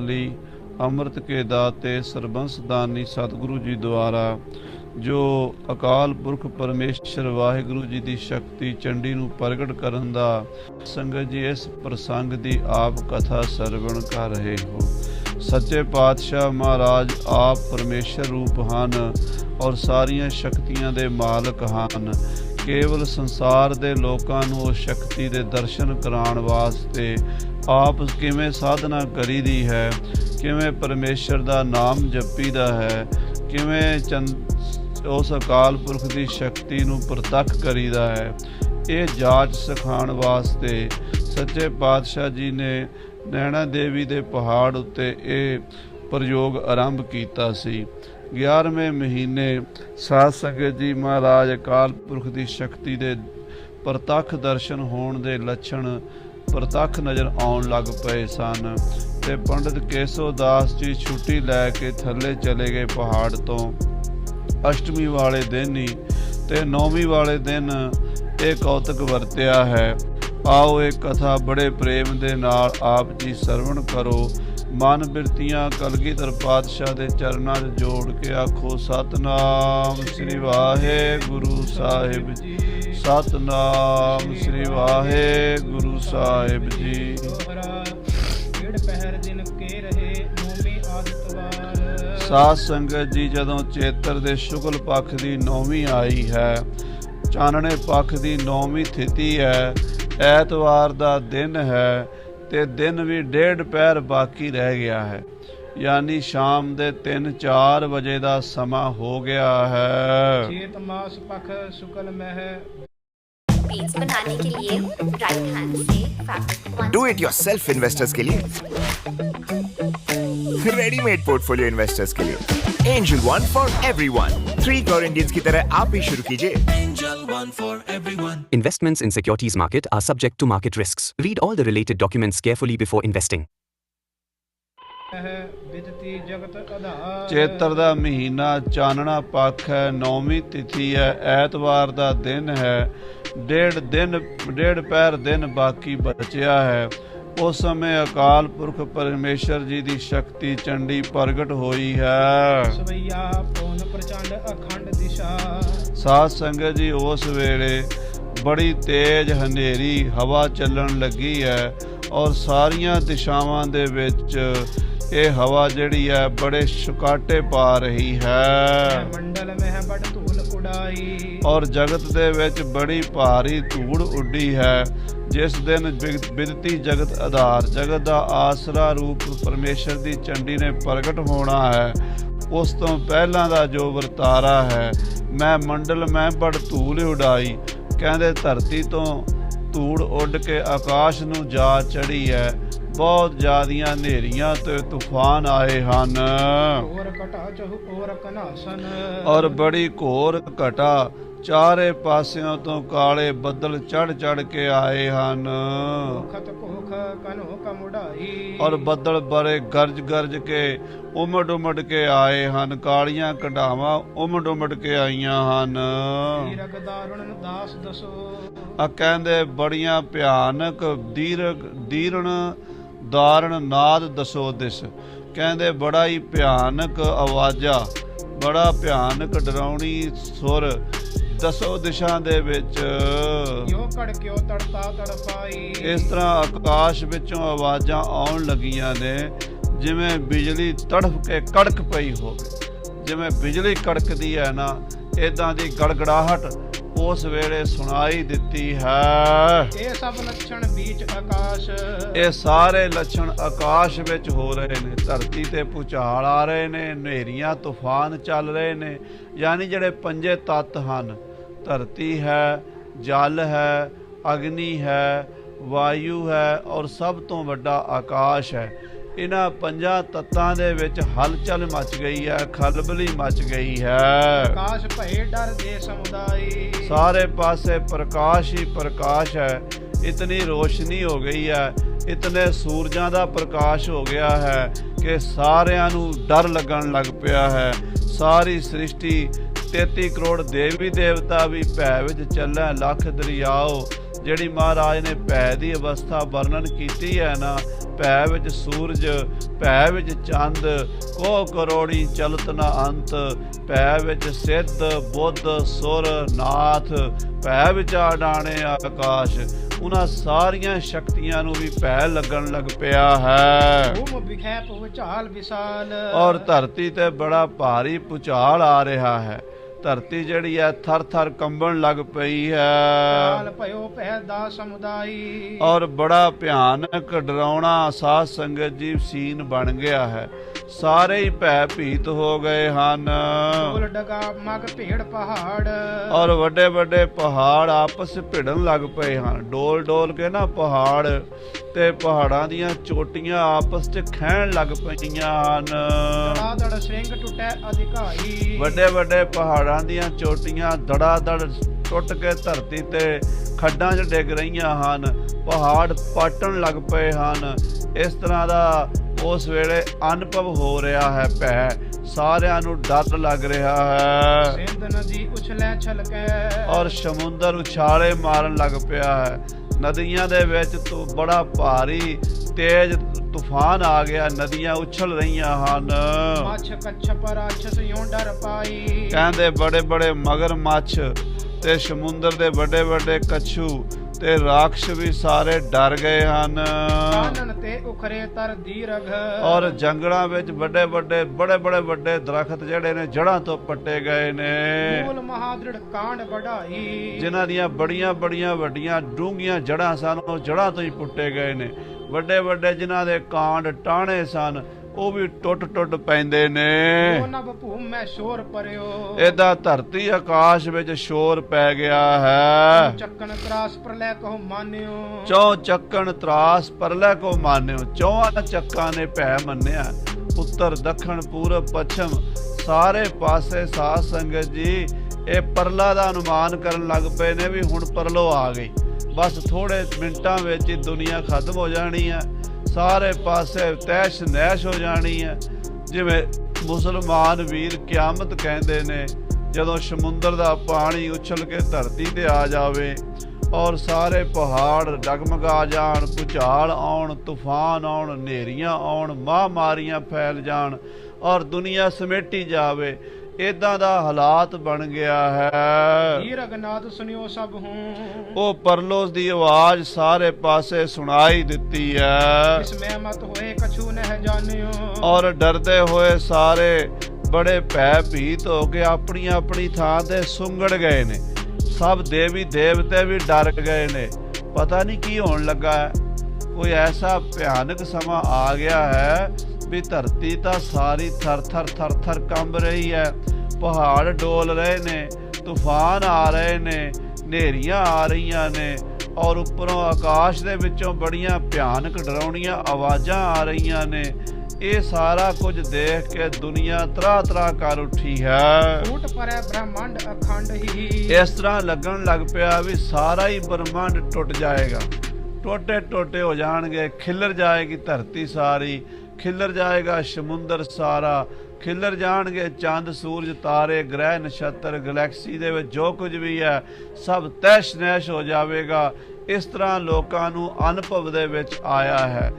ਲਈ ਅੰਮ੍ਰਿਤ ਕੇ ਦਾਤੇ ਸਰਬੰਸ ਦਾਨੀ ਸਤਿਗੁਰੂ ਜੀ ਦੁਆਰਾ ਜੋ ਅਕਾਲ ਪੁਰਖ ਪਰਮੇਸ਼ਰ ਵਾਹਿਗੁਰੂ ਜੀ ਦੀ ਸ਼ਕਤੀ ਚੰਡੀ ਨੂੰ ਪ੍ਰਗਟ ਕਰਨ ਦਾ ਸੰਗਤ ਜੀ ਇਸ ਪ੍ਰਸੰਗ ਦੀ ਆਪ ਕਥਾ ਸਰਵਣ ਕਰ ਰਹੇ ਹੋ। ਸੱਚੇ ਪਾਤਸ਼ਾਹ ਮਹਾਰਾਜ ਆਪ ਪਰਮੇਸ਼ਰ ਰੂਪ ਹਨ ਔਰ ਸਾਰੀਆਂ ਸ਼ਕਤੀਆਂ ਦੇ ਮਾਲਕ ਹਨ। ਕੇਵਲ ਸੰਸਾਰ ਦੇ ਲੋਕਾਂ ਨੂੰ ਉਹ ਸ਼ਕਤੀ ਦੇ ਦਰਸ਼ਨ ਕਰਾਉਣ ਵਾਸਤੇ ਆਪ ਕਿਵੇਂ ਸਾਧਨਾ ਕਰੀਦੀ ਹੈ? ਕਿਵੇਂ ਪਰਮੇਸ਼ਰ ਦਾ ਨਾਮ ਜਪੀਦਾ ਹੈ? ਕਿਵੇਂ ਚੰਦ ਉਸ ਅਕਾਲ ਪੁਰਖ ਦੀ ਸ਼ਕਤੀ ਨੂੰ ਪ੍ਰਤੱਖ ਕਰੀਦਾ ਹੈ? ਇਹ ਜਾਚ ਸਿਖਾਉਣ ਵਾਸਤੇ ਸੱਚੇ ਪਾਤਸ਼ਾਹ ਜੀ ਨੇ ਨੈਣਾ ਦੇਵੀ ਦੇ ਪਹਾੜ ਉੱਤੇ ਇਹ ਪ੍ਰਯੋਗ ਆਰੰਭ ਕੀਤਾ ਸੀ। 11ਵੇਂ ਮਹੀਨੇ ਸਾਧ ਸੰਗਤ ਜੀ ਮਹਾਰਾਜ ਅਕਾਲ ਪੁਰਖ ਦੀ ਸ਼ਕਤੀ ਦੇ ਪ੍ਰਤੱਖ ਦਰਸ਼ਨ ਹੋਣ ਦੇ ਲੱਛਣ ਪ੍ਰਤੱਖ ਨਜ਼ਰ ਆਉਣ ਲੱਗ ਪਏ ਸਨ ਤੇ ਪੰਡਿਤ ਕੇਸੋ ਦਾਸ ਜੀ ਛੁੱਟੀ ਲੈ ਕੇ ਥੱਲੇ ਚਲੇ ਗਏ ਪਹਾੜ ਤੋਂ। ਅਸ਼ਟਮੀ ਵਾਲੇ ਦਿਨ ਹੀ ਤੇ ਨੌਵੀਂ ਵਾਲੇ ਦਿਨ ਇਹ ਕੌਤਕ ਵਰਤਿਆ ਹੈ। ਆਓ ਇਹ ਕਥਾ ਬੜੇ ਪ੍ਰੇਮ ਦੇ ਨਾਲ ਆਪ ਜੀ ਸਰਵਣ ਕਰੋ ਮਨ ਬਿਰਤੀਆਂ ਕਲਗੀਧਰ ਪਾਤਸ਼ਾਹ ਦੇ ਚਰਨਾਂ 'ਚ ਜੋੜ ਕੇ ਆਖੋ, ਸਤਨਾਮ ਸ੍ਰੀ ਵਾਹਿਗੁਰੂ ਸਾਹਿਬ ਜੀ। ਸਤਨਾਮ ਸ੍ਰੀ ਵਾਹਿਗੁਰੂ ਸਾਹਿਬ ਜੀ। ਦੋਹਰਾ ਪਹਿਰ ਦਿਨ ਕੇ ਰਹੇ ਨੌਵੀਂ ਆਦਿਤਵਾਰ ਸਾਧ ਸੰਗਤ ਜੀ, ਜਦੋਂ ਚੇਤਰ ਦੇ ਸ਼ੁਕਲ ਪੱਖ ਦੀ ਨੌਵੀਂ ਆਈ ਹੈ, ਚਾਨਣੇ ਪੱਖ ਦੀ ਨੌਵੀਂ ਤਿਥੀ ਹੈ, ਐਤਵਾਰ ਦਾ ਦਿਨ ਹੈ ਤੇ ਦਿਨ ਵੀ ਡੇਢ ਪਹਿਰ ਬਾਕੀ ਰਹਿ ਗਿਆ ਹੈ ਯਾਨੀ ਸ਼ਾਮ ਦੇ 3-4 ਵਜੇ ਦਾ ਸਮਾਂ ਹੋ ਗਿਆ ਹੈ ਚੇਤ ਮਾਸ ਪਖ ਸੁਕਲ ਮਹਿ बीट्स बनाने के लिए राइट हैंड से fabric one do it yourself investors के लिए रेडीमेड पोर्टफोलियो इन्वेस्टर्स के लिए angel one for everyone three crore Indians की तरह आप भी शुरू कीजिए Investments in securities market are subject to market risks. Read all the related documents carefully before investing. ਮਹਿ ਵਿਦਤੀ ਜਗਤ ਆਧਾਰ ਚੇਤਰ ਦਾ ਮਹੀਨਾ ਚਾਨਣਾ ਪੱਖ ਹੈ ਨੌਵੀਂ ਤਿਥੀ ਹੈ ਐਤਵਾਰ ਦਾ ਦਿਨ ਹੈ ਡੇਢ ਦਿਨ ਡੇਢ ਪੈਰ ਦਿਨ ਬਾਕੀ ਬਚਿਆ ਹੈ ਉਸ ਸਮੇਂ ਅਕਾਲ ਪੁਰਖ ਪਰਮੇਸ਼ਰ ਜੀ ਦੀ ਸ਼ਕਤੀ ਚੰਡੀ ਪ੍ਰਗਟ ਹੋਈ ਹੈ। ਸਵਈਆ ਪੌਨ ਪ੍ਰਚੰਡ ਅਖੰਡ ਦਿਸ਼ਾ। ਸਾਧ ਸੰਗਤ ਜੀ ਉਸ ਵੇਲੇ ਬੜੀ ਤੇਜ਼ ਹਨੇਰੀ ਹਵਾ ਚੱਲਣ ਲੱਗੀ ਹੈ ਔਰ ਸਾਰੀਆਂ ਦਿਸ਼ਾਵਾਂ ਦੇ ਵਿੱਚ ਇਹ ਹਵਾ ਜਿਹੜੀ ਹੈ ਬੜੇ ਸ਼ੁਕਾਟੇ ਪਾ ਰਹੀ ਹੈ। ਮੰਡਲ ਮਹਿ ਬੜ ਔਰ ਜਗਤ ਦੇ ਵਿੱਚ ਬੜੀ ਭਾਰੀ ਧੂੜ ਉੱਡੀ ਹੈ। ਜਿਸ ਦਿਨ ਬਿਗ- ਬਿਦਤੀ ਜਗਤ ਆਧਾਰ, ਜਗਤ ਦਾ ਆਸਰਾ ਰੂਪ ਪਰਮੇਸ਼ਰ ਦੀ ਚੰਡੀ ਨੇ ਪ੍ਰਗਟ ਹੋਣਾ ਹੈ। ਉਸ ਤੋਂ ਪਹਿਲਾਂ ਦਾ ਜੋ ਵਰਤਾਰਾ ਹੈ, ਮੈਂ ਮੰਡਲ, ਮੈਂ ਬੜ ਧੂਲ ਉਡਾਈ। ਕਹਿੰਦੇ ਧਰਤੀ ਤੋਂ ਧੂੜ ਉੱਡ ਕੇ ਆਕਾਸ਼ ਨੂੰ ਜਾ ਚੜੀ ਹੈ। ਬਹੁਤ ਜ਼ਿਆਦੀਆਂ ਹਨੇਰੀਆਂ ਤੇ ਤੂਫਾਨ ਆਏ ਹਨ। ਹੋਰ ਕਟਾ ਚਹੁ ਔਰ ਕਨਾਸਨ ਔਰ ਬੜੀ ਘੋਰ ਘਟਾ ਚਾਰੇ ਪਾਸਿਆਂ ਤੋਂ ਕਾਲੇ ਬੱਦਲ ਚੜ ਚੜ ਕੇ ਆਏ ਹਨ। ਖਤ ਕੋਖ ਕਨੋ ਕਮੁੜਾਈ ਔਰ ਬੱਦਲ ਬੜੇ ਗਰਜ ਗਰਜ ਕੇ ਉਮੜ ਉਮੜ ਕੇ ਆਏ ਹਨ। ਕਾਲੀਆਂ ਕਢਾਵਾਂ ਉਮੜ ਉਮੜ ਕੇ ਆਈਆਂ ਹਨ। ਹੀਰਕ ਦਾਰੁਣ ਦਾਸ ਦਸੋ। ਆ ਕਹਿੰਦੇ ਬੜੀਆਂ ਭਿਆਨਕ ਦੀਰਘ ਦੀਰਣ ਦਾਰਣ ਨਾਦ ਦਸੋ ਦਿਸ। ਕਹਿੰਦੇ ਬੜਾ ਹੀ ਭਿਆਨਕ ਆਵਾਜ਼ਾਂ ਬੜਾ ਭਿਆਨਕ ਡਰਾਉਣੀ ਸੁਰ ਦਸੋ ਦਿਸ਼ਾ ਦੇ ਵਿੱਚ। ਯੋ ਕੜਕਿਓ ਤੜਤਾ ਤੜਪਾਈ? ਇਸ ਤਰ੍ਹਾਂ ਆਕਾਸ਼ ਵਿੱਚੋਂ ਆਵਾਜ਼ਾਂ ਆਉਣ ਲੱਗੀਆਂ ਨੇ ਜਿਵੇਂ ਬਿਜਲੀ ਤੜਫ ਕੇ ਕੜਕ ਪਈ ਹੋਵੇ। ਜਿਵੇਂ ਬਿਜਲੀ ਕੜਕਦੀ ਹੈ ਨਾ ਇਦਾਂ ਦੀ ਗੜਗੜਾਹਟ ਉਸ ਵੇਲੇ ਸੁਣਾਈ ਦਿੱਤੀ ਹੈ। ਇਹ ਸਭ ਲੱਛਣ ਬੀਚ ਆਕਾਸ਼। ਇਹ ਸਾਰੇ ਲੱਛਣ ਆਕਾਸ਼ ਵਿੱਚ ਹੋ ਰਹੇ ਨੇ। ਧਰਤੀ ਤੇ ਭੂਚਾਲ ਆ ਰਹੇ ਨੇ ਹਨੇਰੀਆਂ ਤੂਫਾਨ ਚੱਲ ਰਹੇ ਨੇ। ਯਾਨੀ ਜਿਹੜੇ ਪੰਜੇ ਤੱਤ ਹਨ ਧਰਤੀ ਹੈ ਜਲ ਹੈ ਅਗਨੀ ਹੈ ਵਾਯੂ ਹੈ ਔਰ ਸਭ ਤੋਂ ਵੱਡਾ ਆਕਾਸ਼ ਹੈ। ਇਹਨਾਂ ਪੰਜਾਂ ਤੱਤਾਂ ਦੇ ਵਿੱਚ ਹਲਚਲ ਮਚ ਗਈ ਹੈ ਖਲਬਲੀ ਮਚ ਗਈ ਹੈ। ਆਕਾਸ਼ ਭਏ ਡਰ ਦੇ ਸਮੁਦਾਈ ਸਾਰੇ ਪਾਸੇ ਪ੍ਰਕਾਸ਼ ਹੀ ਪ੍ਰਕਾਸ਼ ਹੈ ਇਤਨੀ ਰੋਸ਼ਨੀ ਹੋ ਗਈ ਹੈ ਇਤਨੇ ਸੂਰਜਾਂ ਦਾ ਪ੍ਰਕਾਸ਼ ਹੋ ਗਿਆ ਹੈ ਕਿ ਸਾਰਿਆਂ ਨੂੰ ਡਰ ਲੱਗਣ ਲੱਗ ਪਿਆ ਹੈ। ਸਾਰੀ ਸ੍ਰਿਸ਼ਟੀ 33 ਕਰੋੜ ਦੇਵੀ ਦੇਵਤਾ ਵੀ ਭੈ ਵਿੱਚ ਚੱਲੈ ਲੱਖ ਦਰਿਆਓ ਜਿਹੜੀ ਮਹਾਰਾਜ ਨੇ ਭੈ ਦੀ ਅਵਸਥਾ ਵਰਣਨ ਕੀਤੀ ਹੈ ਨਾ ਭੈ ਵਿੱਚ ਸੂਰਜ ਭੈ ਵਿੱਚ ਚੰਦ ਕੋ ਕਰੋੜੀ ਚਲਤ ਨ ਅੰਤ ਭੈ ਵਿੱਚ ਸਿੱਧ ਬੁੱਧ ਸੁਰ ਨਾਥ ਭੈ ਵਿੱਚ ਆਡਾਣੇ ਆਕਾਸ਼। ਉਹਨਾਂ ਸਾਰੀਆਂ ਸ਼ਕਤੀਆਂ ਨੂੰ ਵੀ ਭੈ ਲੱਗਣ ਲੱਗ ਪਿਆ ਹੈ। ਭੂਮ ਵਿਖੈ ਭੁਚਾਲ ਵਿਸਾਲ। ਔਰ ਧਰਤੀ ਤੇ ਬੜਾ ਭਾਰੀ ਪੁਚਾਲ ਆ ਰਿਹਾ ਹੈ। ਧਰਤੀ ਜਿਹੜੀ ਹੈ ਥਰ ਥਰ ਕੰਬਣ ਲੱਗ ਪਈ ਹੈ। ਕਾਲ ਭਇਓ ਪਹਿ ਦਾ ਸਮੁਦਾਈ। ਔਰ ਬੜਾ ਭਿਆਨਕ ਡਰਾਉਣਾ ਸਾਧ ਸੰਗਤ ਜੀ ਸੀਨ ਬਣ ਗਿਆ ਹੈ। ਸਾਰੇ ਹੀ ਭੈ ਭੀਤ ਹੋ ਗਏ ਹਨ। ਢੋਲ ਡਗਾ ਮਗ ਭੇੜ ਪਹਾੜ। ਔਰ ਵੱਡੇ ਵੱਡੇ ਪਹਾੜ ਆਪਸ ਭਿੜਨ ਲੱਗ ਪਏ ਹਨ। ਡੋਲ ਡੋਲ ਕੇ ਨਾ ਪਹਾੜ ਤੇ ਪਹਾੜਾਂ ਦੀਆਂ ਚੋਟੀਆਂ ਆਪਸ 'ਚ ਖਹਿਣ ਲੱਗ ਪਈਆਂ ਹਨ। ਦੜ ਸਿੰਘ ਟੁੱਟੈ ਅਧਿਕਾਈ ਵੱਡੇ ਵੱਡੇ ਪਹਾੜਾਂ ਦੀਆਂ ਚੋਟੀਆਂ ਦੜਾ ਦੜ ਟੁੱਟ ਕੇ ਧਰਤੀ ਤੇ ਖੱਡਾਂ 'ਚ ਡਿੱਗ ਰਹੀਆਂ ਹਨ। ਪਹਾੜ ਪਾਟਣ ਲੱਗ ਪਏ ਹਨ। ਇਸ ਤਰ੍ਹਾਂ ਦਾ ਉਸ ਵੇਲੇ ਅਨੁਭਵ ਹੋ ਰਿਹਾ ਹੈ ਭੈ। ਸਾਰਿਆਂ ਨੂੰ ਡਰ ਲੱਗ ਰਿਹਾ ਹੈ। ਸਿੰਧ ਨਦੀ ਉਛਲੈ ਛਲਕੈ ਔਰ ਸਮੁੰਦਰ ਉਛਾਲੇ ਮਾਰਨ ਲੱਗ ਪਿਆ ਹੈ। ਨਦੀਆਂ ਦੇ ਵਿੱਚ ਤੋਂ ਬੜਾ ਭਾਰੀ ਤੇਜ਼ ਤੂਫਾਨ ਆ ਗਿਆ। ਨਦੀਆਂ ਉਛਲ ਰਹੀਆਂ ਹਨ। ਮੱਛ ਕੱਛ ਪਰ ਰਾਛਸ ਯੋਂ ਡਰ ਪਾਈ। ਕਹਿੰਦੇ ਬੜੇ ਬੜੇ ਮਗਰਮੱਛ ਤੇ ਸਮੁੰਦਰ ਦੇ ਵੱਡੇ ਵੱਡੇ ਕੱਛੂ ਤੇ ਰਾਖਸ਼ ਵੀ ਸਾਰੇ ਡਰ ਗਏ ਹਨ। ਕਾਨਨ ਤੇ ਉਖਰੇ ਤਰ ਦੀਰਘ। ਔਰ ਜੰਗਲਾਂ ਵਿੱਚ ਵੱਡੇ ਵੱਡੇ ਬੜੇ ਬੜੇ ਵੱਡੇ ਦਰਖਤ ਜਿਹੜੇ ਨੇ ਜੜ੍ਹਾਂ ਤੋਂ ਪੱਟੇ ਗਏ ਨੇ। ਮੂਲ ਮਹਾਦ੍ਰਿੜ ਕਾਂਡ ਵਢਾਈ। ਜਿਨ੍ਹਾਂ ਦੀਆਂ ਬੜੀਆਂ ਬੜੀਆਂ ਵੱਡੀਆਂ ਡੂੰਘੀਆਂ ਜੜ੍ਹਾਂ ਸਨ ਉਹ ਜੜ੍ਹਾਂ ਤੋਂ ਹੀ ਪੁੱਟੇ ਗਏ ਨੇ। ਵੱਡੇ ਵੱਡੇ ਜਿਨ੍ਹਾਂ ਦੇ ਕਾਂਡ ਟਾਣੇ ਸਨ ਉਹ ਵੀ ਟੁੱਟ ਟੁੱਟ ਪੈਂਦੇ ਨੇ। ਨਭ ਭੂਮ ਮੈਂ ਸ਼ੋਰ ਪਰਿਓ। ਇਹਦਾ ਧਰਤੀ ਆਕਾਸ਼ ਵਿੱਚ ਸ਼ੋਰ ਪੈ ਗਿਆ ਹੈ। ਚੱਕਣ ਤਰਾਸ ਪ੍ਰਲੈ ਕਹੋ ਮਾਨਿਓ? ਚੌ ਚੱਕਣ ਤਰਾਸ ਪਰਲੇ ਕੋ ਮਾਨਿਓ। ਚੌਹਾਂ ਚੱਕਾਂ ਨੇ ਭੈ ਮੰਨਿਆ। ਉੱਤਰ ਦੱਖਣ ਪੂਰਬ ਪੱਛਮ ਸਾਰੇ ਪਾਸੇ ਸਾਧ ਸੰਗਤ ਜੀ ਇਹ ਪਰਲਾ ਦਾ ਅਨੁਮਾਨ ਕਰਨ ਲੱਗ ਪਏ ਨੇ ਵੀ ਹੁਣ ਪਰਲੋ ਆ ਗਈ। ਬਸ ਥੋੜੇ ਮਿੰਟਾਂ ਵਿੱਚ ਹੀ ਦੁਨੀਆ ਖਤਮ ਹੋ ਜਾਣੀ ਹੈ ਸਾਰੇ ਪਾਸੇ ਤੈਸ਼ ਨੈਸ਼ ਹੋ ਜਾਣੀ ਹੈ। ਜਿਵੇਂ ਮੁਸਲਮਾਨ ਵੀਰ ਕਿਆਮਤ ਕਹਿੰਦੇ ਨੇ, ਜਦੋਂ ਸਮੁੰਦਰ ਦਾ ਪਾਣੀ ਉਛਲ ਕੇ ਧਰਤੀ ਤੇ ਆ ਜਾਵੇ ਔਰ ਸਾਰੇ ਪਹਾੜ ਡਗਮਗਾ ਜਾਣ, ਭੁਚਾਲ ਆਉਣ, ਤੂਫਾਨ ਆਉਣ, ਹਨੇਰੀਆਂ ਆਉਣ, ਮਹਾਮਾਰੀਆਂ ਫੈਲ ਜਾਣ ਔਰ ਦੁਨੀਆ ਸਮੇਟੀ ਜਾਵੇ ਇਦਾਂ ਦਾ ਹਾਲਾਤ ਬਣ ਗਿਆ ਹੈ। ਹੀਰ ਅਗਨਾਦ ਸੁਨਿਓ ਸਭ ਹੂੰ। ਉਹ ਪਰਲੋਸ ਦੀ ਆਵਾਜ਼ ਸਾਰੇ ਪਾਸੇ ਸੁਣਾਈ ਦਿੱਤੀ ਹੈ। ਇਸ ਮੈਂ ਮਤ ਹੋਏ ਕਛੂ ਨਹਿ ਜਾਣਿਓ। ਔਰ ਡਰਦੇ ਹੋਏ ਸਾਰੇ ਬੜੇ ਭੈ ਭੀਤ ਹੋ ਕੇ ਆਪਣੀ ਆਪਣੀ ਥਾਂ ਤੇ ਸੁੰਗੜ ਗਏ ਨੇ। ਸਭ ਦੇਵੀ ਦੇਵਤੇ ਵੀ ਡਰ ਗਏ ਨੇ। ਪਤਾ ਨਹੀਂ ਕੀ ਹੋਣ ਲੱਗਾ ਹੈ। ਕੋਈ ਐਸਾ ਭਿਆਨਕ ਸਮਾਂ ਆ ਗਿਆ ਹੈ ਵੀ ਧਰਤੀ ਤਾਂ ਸਾਰੀ ਥਰ ਥਰ ਥਰ ਥਰ ਕੰਬ ਰਹੀ ਹੈ। ਪਹਾੜ ਡੋਲ ਰਹੇ ਨੇ ਤੂਫਾਨ ਆ ਰਹੇ ਨੇ ਹਨੇਰੀਆਂ ਆ ਰਹੀਆਂ ਨੇ ਔਰ ਉੱਪਰੋਂ ਆਕਾਸ਼ ਦੇ ਵਿੱਚੋਂ ਬੜੀਆਂ ਭਿਆਨਕ ਡਰਾਉਣੀਆਂ ਆਵਾਜ਼ਾਂ ਆ ਰਹੀਆਂ ਨੇ। ਇਹ ਸਾਰਾ ਕੁਝ ਦੇਖ ਕੇ ਦੁਨੀਆ ਤਰਾ ਤਰਾ ਕਰ ਉੱਠੀ ਹੈ। ਫੂਟ ਪਰੈ ਬ੍ਰਹਮੰਡ ਅਖੰਡ ਹੀ। ਇਸ ਤਰ੍ਹਾਂ ਲੱਗਣ ਲੱਗ ਪਿਆ ਵੀ ਸਾਰਾ ਹੀ ਬ੍ਰਹਮੰਡ ਟੁੱਟ ਜਾਏਗਾ। ਟੋਟੇ ਟੋਟੇ ਹੋ ਜਾਣਗੇ ਖਿੱਲਰ ਜਾਏਗੀ ਧਰਤੀ ਸਾਰੀ। ਖਿਲਰ ਜਾਏਗਾ ਸਮੁੰਦਰ ਸਾਰਾ। ਖਿਲਰ ਜਾਣਗੇ ਚੰਦ, ਸੂਰਜ, ਤਾਰੇ, ਗ੍ਰਹਿ, ਨਛੱਤਰ, ਗੈਲੈਕਸੀ ਦੇ ਵਿੱਚ ਜੋ ਕੁਝ ਵੀ ਹੈ, ਸਭ ਤੈਸ਼ ਨੈਸ਼ ਹੋ ਜਾਵੇਗਾ। ਇਸ ਤਰ੍ਹਾਂ ਲੋਕਾਂ ਨੂੰ ਅਨੁਭਵ ਦੇ ਵਿੱਚ ਆਇਆ ਹੈ।